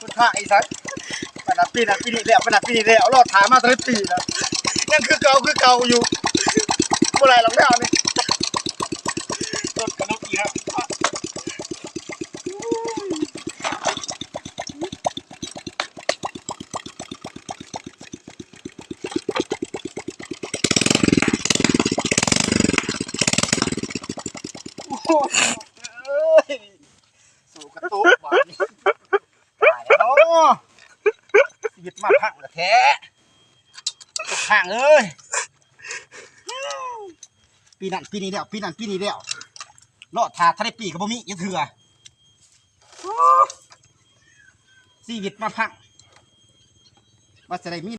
คุณพระไอ้สัสปนัดปีนัดปีนี่แล้วปนัดปีนี่แล้วรอดถามมาตั้งปีนะยังคือเก่าคือเก่าอยู่เมื่อไรหรอกแล้เนี่ย สู่กระตุกบาดนี้ตายแล้วเนาะชีวิตมาพังละแท้ห่างเอ้ยปีนั้นปีนี้แล้วปีนั้นปีนี้แล้วรอดทาทะเลปีกับบ่มียังเถื่อชีวิตมาพังว่าจะได้มี